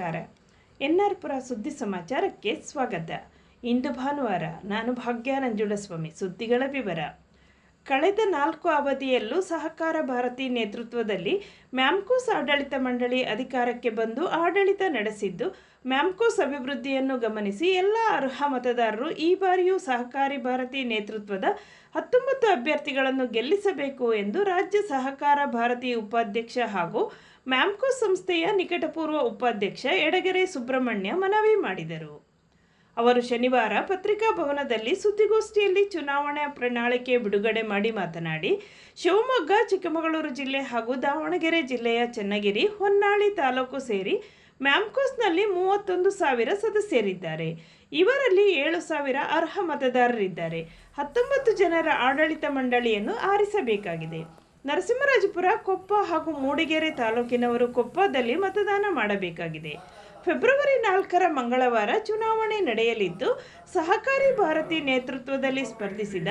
ನಮಸ್ಕಾರ. ಪುರ ಸುದ್ದಿ ಸಮಾಚಾರಕ್ಕೆ ಸ್ವಾಗತ. ಇಂದು ಭಾನುವಾರ ನಾನು ಭಾಗ್ಯ ನಂಜುಳಸ್ವಾಮಿ ಸುದ್ದಿಗಳ ವಿವರ. ಕಳೆದ ನಾಲ್ಕು ಅವಧಿಯಲ್ಲೂ ಸಹಕಾರ ಭಾರತಿ ನೇತೃತ್ವದಲ್ಲಿ ಮ್ಯಾಮ್ಕೋಸ್ ಆಡಳಿತ ಮಂಡಳಿ ಅಧಿಕಾರಕ್ಕೆ ಬಂದು ಆಡಳಿತ ನಡೆಸಿದ್ದು, ಮ್ಯಾಮ್ಕೋಸ್ ಅಭಿವೃದ್ಧಿಯನ್ನು ಗಮನಿಸಿ ಎಲ್ಲ ಅರ್ಹ ಮತದಾರರು ಈ ಬಾರಿಯೂ ಸಹಕಾರಿ ಭಾರತಿ ನೇತೃತ್ವದ ಹತ್ತೊಂಬತ್ತು ಅಭ್ಯರ್ಥಿಗಳನ್ನು ಗೆಲ್ಲಿಸಬೇಕು ಎಂದು ರಾಜ್ಯ ಸಹಕಾರ ಭಾರತಿ ಉಪಾಧ್ಯಕ್ಷ ಹಾಗೂ ಮ್ಯಾಮ್ಕೋಸ್ ಸಂಸ್ಥೆಯ ನಿಕಟಪೂರ್ವ ಉಪಾಧ್ಯಕ್ಷ ಎಡಗೆರೆ ಸುಬ್ರಹ್ಮಣ್ಯ ಮನವಿ ಮಾಡಿದರು. ಅವರು ಶನಿವಾರ ಪತ್ರಿಕಾ ಭವನದಲ್ಲಿ ಸುದ್ದಿಗೋಷ್ಠಿಯಲ್ಲಿ ಚುನಾವಣಾ ಪ್ರಣಾಳಿಕೆ ಬಿಡುಗಡೆ ಮಾಡಿ ಮಾತನಾಡಿ, ಶಿವಮೊಗ್ಗ, ಚಿಕ್ಕಮಗಳೂರು ಜಿಲ್ಲೆ ಹಾಗೂ ದಾವಣಗೆರೆ ಜಿಲ್ಲೆಯ ಚನ್ನಗಿರಿ, ಹೊನ್ನಾಳಿ ತಾಲೂಕು ಸೇರಿ ಮ್ಯಾಮ್ಕೋಸ್ನಲ್ಲಿ ಮೂವತ್ತೊಂದು ಸಾವಿರ ಸದಸ್ಯರಿದ್ದಾರೆ. ಇವರಲ್ಲಿ ಏಳು ಸಾವಿರ ಅರ್ಹ ಮತದಾರರಿದ್ದಾರೆ. ಹತ್ತೊಂಬತ್ತು ಜನರ ಆಡಳಿತ ಮಂಡಳಿಯನ್ನು ಆರಿಸಬೇಕಾಗಿದೆ. ನರಸಿಂಹರಾಜಪುರ ಕೊಪ್ಪ ಹಾಗೂ ಮೂಡಿಗೆರೆ ತಾಲೂಕಿನವರು ಕೊಪ್ಪದಲ್ಲಿ ಮತದಾನ ಮಾಡಬೇಕಾಗಿದೆ. ಫೆಬ್ರವರಿ ನಾಲ್ಕರ ಮಂಗಳವಾರ ಚುನಾವಣೆ ನಡೆಯಲಿದ್ದು, ಸಹಕಾರಿ ಭಾರತಿ ನೇತೃತ್ವದಲ್ಲಿ ಸ್ಪರ್ಧಿಸಿದ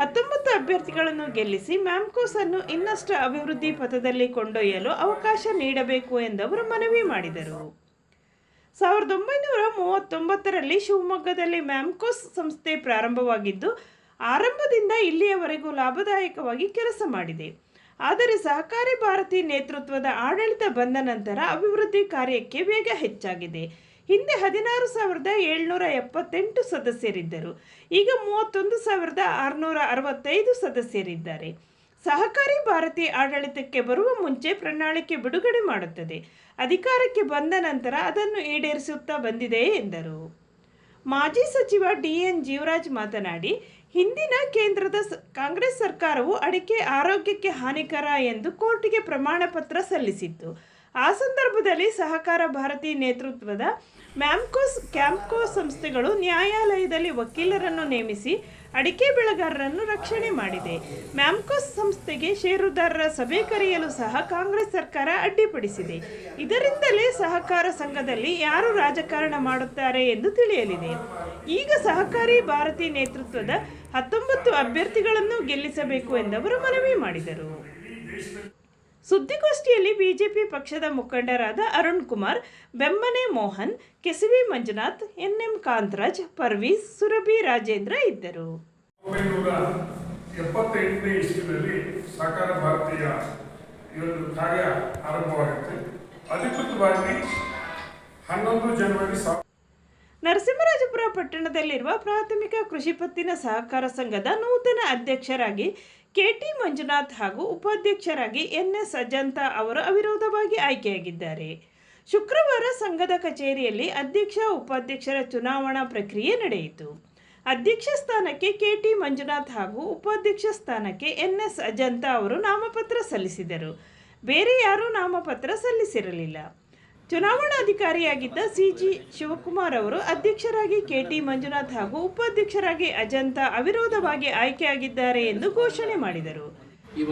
ಹತ್ತೊಂಬತ್ತು ಅಭ್ಯರ್ಥಿಗಳನ್ನು ಗೆಲ್ಲಿಸಿ ಮ್ಯಾಮ್ಕೋಸ್ ಅನ್ನು ಇನ್ನಷ್ಟು ಅಭಿವೃದ್ಧಿ ಪಥದಲ್ಲಿ ಕೊಂಡೊಯ್ಯಲು ಅವಕಾಶ ನೀಡಬೇಕು ಎಂದವರು ಮನವಿ ಮಾಡಿದರು. ಸಾವಿರದ ಒಂಬೈನೂರ ಮೂವತ್ತೊಂಬತ್ತರಲ್ಲಿ ಶಿವಮೊಗ್ಗದಲ್ಲಿ ಮ್ಯಾಮ್ಕೋಸ್ ಸಂಸ್ಥೆ ಪ್ರಾರಂಭವಾಗಿದ್ದು, ಆರಂಭದಿಂದ ಇಲ್ಲಿಯವರೆಗೂ ಲಾಭದಾಯಕವಾಗಿ ಕೆಲಸ ಮಾಡಿದೆ. ಆದರೆ ಸಹಕಾರಿ ಭಾರತಿ ನೇತೃತ್ವದ ಆಡಳಿತ ಬಂದ ನಂತರ ಅಭಿವೃದ್ಧಿ ಕಾರ್ಯಕ್ಕೆ ವೇಗ ಹೆಚ್ಚಾಗಿದೆ. ಹಿಂದೆ ಹದಿನಾರು ಸಾವಿರದ ಏಳ್ನೂರ ಎಪ್ಪತ್ತೆಂಟು ಸದಸ್ಯರಿದ್ದರು. ಈಗ ಮೂವತ್ತೊಂದು ಸಾವಿರದ ಆರುನೂರ ಅರವತ್ತೈದು ಸದಸ್ಯರಿದ್ದಾರೆ. ಸಹಕಾರಿ ಭಾರತಿ ಆಡಳಿತಕ್ಕೆ ಬರುವ ಮುಂಚೆ ಪ್ರಣಾಳಿಕೆ ಬಿಡುಗಡೆ ಮಾಡುತ್ತದೆ. ಅಧಿಕಾರಕ್ಕೆ ಬಂದ ನಂತರ ಅದನ್ನು ಈಡೇರಿಸುತ್ತಾ ಬಂದಿದೆ ಎಂದರು. ಮಾಜಿ ಸಚಿವ ಡಿಎನ್ ಜೀವರಾಜ್ ಮಾತನಾಡಿ, ಹಿಂದಿನ ಕೇಂದ್ರದ ಕಾಂಗ್ರೆಸ್ ಸರ್ಕಾರವು ಅಡಿಕೆ ಆರೋಗ್ಯಕ್ಕೆ ಹಾನಿಕರ ಎಂದು ಕೋರ್ಟಿಗೆ ಪ್ರಮಾಣ ಪತ್ರ ಸಲ್ಲಿಸಿತ್ತು. ಆ ಸಂದರ್ಭದಲ್ಲಿ ಸಹಕಾರ ಭಾರತಿ ನೇತೃತ್ವದ ಮ್ಯಾಮ್ಕೋಸ್ ಕ್ಯಾಂಪ್ಕೋ ಸಂಸ್ಥೆಗಳು ನ್ಯಾಯಾಲಯದಲ್ಲಿ ವಕೀಲರನ್ನು ನೇಮಿಸಿ ಅಡಿಕೆ ಬೆಳೆಗಾರರನ್ನು ರಕ್ಷಣೆ ಮಾಡಿದೆ. ಮ್ಯಾಮ್ಕೋಸ್ ಸಂಸ್ಥೆಗೆ ಷೇರುದಾರರ ಸಭೆ ಕರೆಯಲು ಸಹ ಕಾಂಗ್ರೆಸ್ ಸರ್ಕಾರ ಅಡ್ಡಿಪಡಿಸಿದೆ. ಇದರಿಂದಲೇ ಸಹಕಾರ ಸಂಘದಲ್ಲಿ ಯಾರು ರಾಜಕಾರಣ ಮಾಡುತ್ತಾರೆ ಎಂದು ತಿಳಿಯಲಿದೆ. ಈಗ ಸಹಕಾರಿ ಭಾರತಿ ನೇತೃತ್ವದ ಹತ್ತೊಂಬತ್ತು ಅಭ್ಯರ್ಥಿಗಳನ್ನು ಗೆಲ್ಲಿಸಬೇಕು ಎಂದವರು ಮನವಿ ಮಾಡಿದರು. ಸುದ್ದಿಗೋಷ್ಠಿಯಲ್ಲಿ ಬಿಜೆಪಿ ಪಕ್ಷದ ಮುಖಂಡರಾದ ಅರುಣ್ ಕುಮಾರ್, ಬೆಮ್ಮನೆ ಮೋಹನ್, ಕೆಸಿವಿ ಮಂಜುನಾಥ್, ಎನ್ಎಂ ಕಾಂತರಾಜ್, ಪರ್ವೀಸ್, ಸುರಭಿ ರಾಜೇಂದ್ರ ಇದ್ದರು. ಎಪ್ಪತ್ತೆಂಟನೇ ಭಾರತೀಯ ಒಂದು ಕಾರ್ಯ ಆರಂಭವಾಗುತ್ತೆ ಅಧಿಕೃತವಾಗಿ ಹನ್ನೊಂದು ಜನವರಿ ಸಾವಿರದ ನರಸಿಂಹರಾಜಪುರ ಪಟ್ಟಣದಲ್ಲಿರುವ ಪ್ರಾಥಮಿಕ ಕೃಷಿ ಪತ್ತಿನ ಸಹಕಾರ ಸಂಘದ ನೂತನ ಅಧ್ಯಕ್ಷರಾಗಿ ಕೆಟಿ ಮಂಜುನಾಥ್ ಹಾಗೂ ಉಪಾಧ್ಯಕ್ಷರಾಗಿ ಎನ್ಎಸ್ ಅಜಂತ ಅವರು ಅವಿರೋಧವಾಗಿ ಆಯ್ಕೆಯಾಗಿದ್ದಾರೆ. ಶುಕ್ರವಾರ ಸಂಘದ ಕಚೇರಿಯಲ್ಲಿ ಅಧ್ಯಕ್ಷ, ಉಪಾಧ್ಯಕ್ಷರ ಚುನಾವಣಾ ಪ್ರಕ್ರಿಯೆ ನಡೆಯಿತು. ಅಧ್ಯಕ್ಷ ಸ್ಥಾನಕ್ಕೆ ಕೆಟಿ ಮಂಜುನಾಥ್ ಹಾಗೂ ಉಪಾಧ್ಯಕ್ಷ ಸ್ಥಾನಕ್ಕೆ ಎನ್ಎಸ್ ಅಜಂತ ಅವರು ನಾಮಪತ್ರ ಸಲ್ಲಿಸಿದರು. ಬೇರೆ ಯಾರೂ ನಾಮಪತ್ರ ಸಲ್ಲಿಸಿರಲಿಲ್ಲ. ಚುನಾವಣಾಧಿಕಾರಿಯಾಗಿದ್ದ ಸಿಜಿ ಶಿವಕುಮಾರ್ ಅವರು ಅಧ್ಯಕ್ಷರಾಗಿ ಕೆಟಿ ಮಂಜುನಾಥ್ ಹಾಗೂ ಉಪಾಧ್ಯಕ್ಷರಾಗಿ ಅಜಂತ ಅವಿರೋಧವಾಗಿ ಆಯ್ಕೆಯಾಗಿದ್ದಾರೆ ಎಂದು ಘೋಷಣೆ ಮಾಡಿದರು.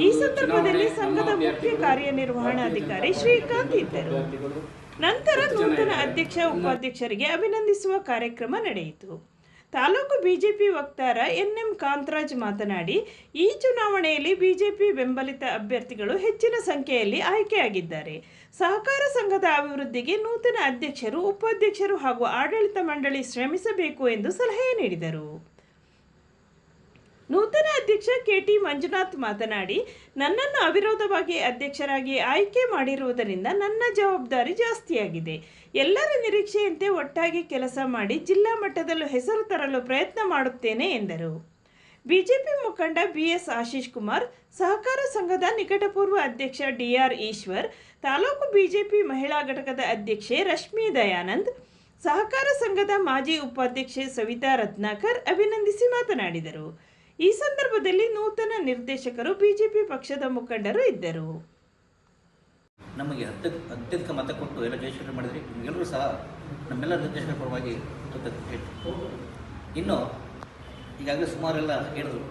ಈ ಸಂದರ್ಭದಲ್ಲಿ ಸಂಘದ ಮುಖ್ಯ ಕಾರ್ಯನಿರ್ವಹಣಾಧಿಕಾರಿ ಶ್ರೀಕಾಂತ್ ಇದ್ದರು. ನಂತರ ನೂತನ ಅಧ್ಯಕ್ಷ, ಉಪಾಧ್ಯಕ್ಷರಿಗೆ ಅಭಿನಂದಿಸುವ ಕಾರ್ಯಕ್ರಮ ನಡೆಯಿತು. ತಾಲೂಕು ಬಿಜೆಪಿ ವಕ್ತಾರ ಎನ್ಎಂ ಕಾಂತರಾಜ್ ಮಾತನಾಡಿ, ಈ ಚುನಾವಣೆಯಲ್ಲಿ ಬಿಜೆಪಿ ಬೆಂಬಲಿತ ಅಭ್ಯರ್ಥಿಗಳು ಹೆಚ್ಚಿನ ಸಂಖ್ಯೆಯಲ್ಲಿ ಆಯ್ಕೆಯಾಗಿದ್ದಾರೆ. ಸಹಕಾರ ಸಂಘದ ಅಭಿವೃದ್ಧಿಗೆ ನೂತನ ಅಧ್ಯಕ್ಷರು, ಉಪಾಧ್ಯಕ್ಷರು ಹಾಗೂ ಆಡಳಿತ ಮಂಡಳಿ ಶ್ರಮಿಸಬೇಕು ಎಂದು ಸಲಹೆ ನೀಡಿದರು. ನೂತನ ಅಧ್ಯಕ್ಷ ಕೆಟಿ ಮಂಜುನಾಥ್ ಮಾತನಾಡಿ, ನನ್ನನ್ನು ಅವಿರೋಧವಾಗಿ ಅಧ್ಯಕ್ಷರಾಗಿ ಆಯ್ಕೆ ಮಾಡಿರುವುದರಿಂದ ನನ್ನ ಜವಾಬ್ದಾರಿ ಜಾಸ್ತಿಯಾಗಿದೆ. ಎಲ್ಲರ ನಿರೀಕ್ಷೆಯಂತೆ ಒಟ್ಟಾಗಿ ಕೆಲಸ ಮಾಡಿ ಜಿಲ್ಲಾ ಮಟ್ಟದಲ್ಲೂ ಹೆಸರು ತರಲು ಪ್ರಯತ್ನ ಮಾಡುತ್ತೇನೆ ಎಂದರು. ಬಿಜೆಪಿ ಮುಖಂಡ ಬಿಎಸ್ ಆಶೀಶ್ ಕುಮಾರ್, ಸಹಕಾರ ಸಂಘದ ನಿಕಟಪೂರ್ವ ಅಧ್ಯಕ್ಷ ಡಿಆರ್ ಈಶ್ವರ್, ತಾಲೂಕು ಬಿಜೆಪಿ ಮಹಿಳಾ ಘಟಕದ ಅಧ್ಯಕ್ಷೆ ರಶ್ಮಿ ದಯಾನಂದ್, ಸಹಕಾರ ಸಂಘದ ಮಾಜಿ ಉಪಾಧ್ಯಕ್ಷೆ ಸವಿತಾ ರತ್ನಾಕರ್ ಅಭಿನಂದಿಸಿ ಮಾತನಾಡಿದರು. ಈ ಸಂದರ್ಭದಲ್ಲಿ ನೂತನ ನಿರ್ದೇಶಕರು ಬಿಜೆಪಿ ಪಕ್ಷದ ಮುಖಂಡರು ಇದ್ದರು ನಮಗೆ ಅತ್ಯ ಅತ್ಯಧಿಕ ಮತ ಕೊಟ್ಟು ಎಲ್ಲ ಜಯಶಂಕರ್ ಮಾಡಿದ್ರಿ ನಿಮಗೆಲ್ಲರೂ ಸಹ ನಮ್ಮೆಲ್ಲ ನಿರ್ದೇಶಕರ ಪರವಾಗಿ. ಇನ್ನು ಈಗಾಗಲೇ ಸುಮಾರೆಲ್ಲ ಹೇಳಿದ್ರು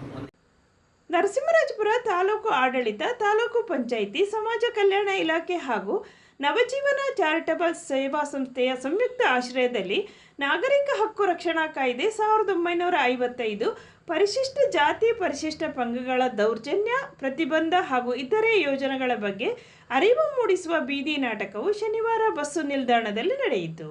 ನರಸಿಂಹರಾಜಪುರ ತಾಲೂಕು ಆಡಳಿತ ತಾಲೂಕು ಪಂಚಾಯಿತಿ ಸಮಾಜ ಕಲ್ಯಾಣ ಇಲಾಖೆ ಹಾಗೂ ನವಜೀವನ ಚಾರಿಟಬಲ್ ಸೇವಾ ಸಂಸ್ಥೆಯ ಸಂಯುಕ್ತ ಆಶ್ರಯದಲ್ಲಿ ನಾಗರಿಕ ಹಕ್ಕು ರಕ್ಷಣಾ ಕಾಯ್ದೆ ಸಾವಿರದ ಒಂಬೈನೂರ ಐವತ್ತೈದು ಪರಿಶಿಷ್ಟ ಜಾತಿ ಪರಿಶಿಷ್ಟ ಪಂಗಗಳ ದೌರ್ಜನ್ಯ, ಪ್ರತಿಬಂಧ ಹಾಗೂ ಇತರೆ ಯೋಜನೆಗಳ ಬಗ್ಗೆ ಅರಿವು ಮೂಡಿಸುವ ಬೀದಿ ನಾಟಕವು ಶನಿವಾರ ಬಸ್ಸು ನಿಲ್ದಾಣದಲ್ಲಿ ನಡೆಯಿತು.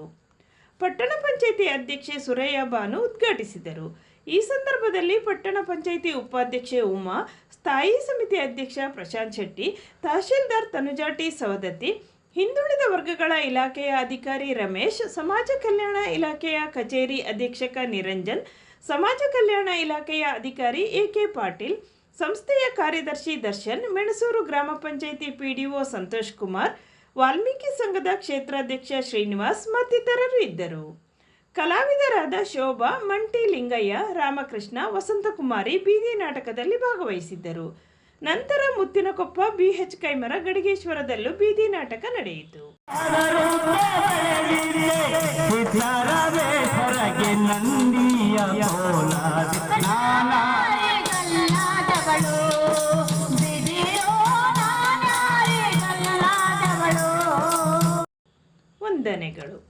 ಪಟ್ಟಣ ಪಂಚಾಯಿತಿ ಅಧ್ಯಕ್ಷೆ ಸುರಯ್ಯ ಬಾನು ಉದ್ಘಾಟಿಸಿದರು. ಈ ಸಂದರ್ಭದಲ್ಲಿ ಪಟ್ಟಣ ಪಂಚಾಯಿತಿ ಉಪಾಧ್ಯಕ್ಷೆ ಉಮಾ, ಸ್ಥಾಯಿ ಸಮಿತಿ ಅಧ್ಯಕ್ಷ ಪ್ರಶಾಂತ್ ಶೆಟ್ಟಿ, ತಹಶೀಲ್ದಾರ್ ತನುಜಾಟಿ ಸವದತ್ತಿ ಹಿಂದುಳಿದ ವರ್ಗಗಳ ಇಲಾಖೆಯ ಅಧಿಕಾರಿ ರಮೇಶ್, ಸಮಾಜ ಕಲ್ಯಾಣ ಇಲಾಖೆಯ ಕಚೇರಿ ಅಧೀಕ್ಷಕ ನಿರಂಜನ್, ಸಮಾಜ ಕಲ್ಯಾಣ ಇಲಾಖೆಯ ಅಧಿಕಾರಿ ಎ ಕೆ ಪಾಟೀಲ್, ಸಂಸ್ಥೆಯ ಕಾರ್ಯದರ್ಶಿ ದರ್ಶನ್, ಮೆಣಸೂರು ಗ್ರಾಮ ಪಂಚಾಯಿತಿ ಪಿಡಿಒ ಸಂತೋಷ್ ಕುಮಾರ್, ವಾಲ್ಮೀಕಿ ಸಂಘದ ಕ್ಷೇತ್ರಾಧ್ಯಕ್ಷ ಶ್ರೀನಿವಾಸ್ ಮತ್ತಿತರರು ಇದ್ದರು. ಕಲಾವಿದರಾದ ಶೋಭಾ, ಮಂಟಿ ಲಿಂಗಯ್ಯ, ರಾಮಕೃಷ್ಣ, ವಸಂತಕುಮಾರಿ ಬೀದಿ ನಾಟಕದಲ್ಲಿ ಭಾಗವಹಿಸಿದ್ದರು. ನಂತರ ಮುತ್ತಿನಕೊಪ್ಪ ಬಿಎಚ್ ಕೈಮರ ಗಡಿಗೇಶ್ವರದಲ್ಲೂ ಬೀದಿ ನಾಟಕ ನಡೆಯಿತು. ವಂದನೆಗಳು.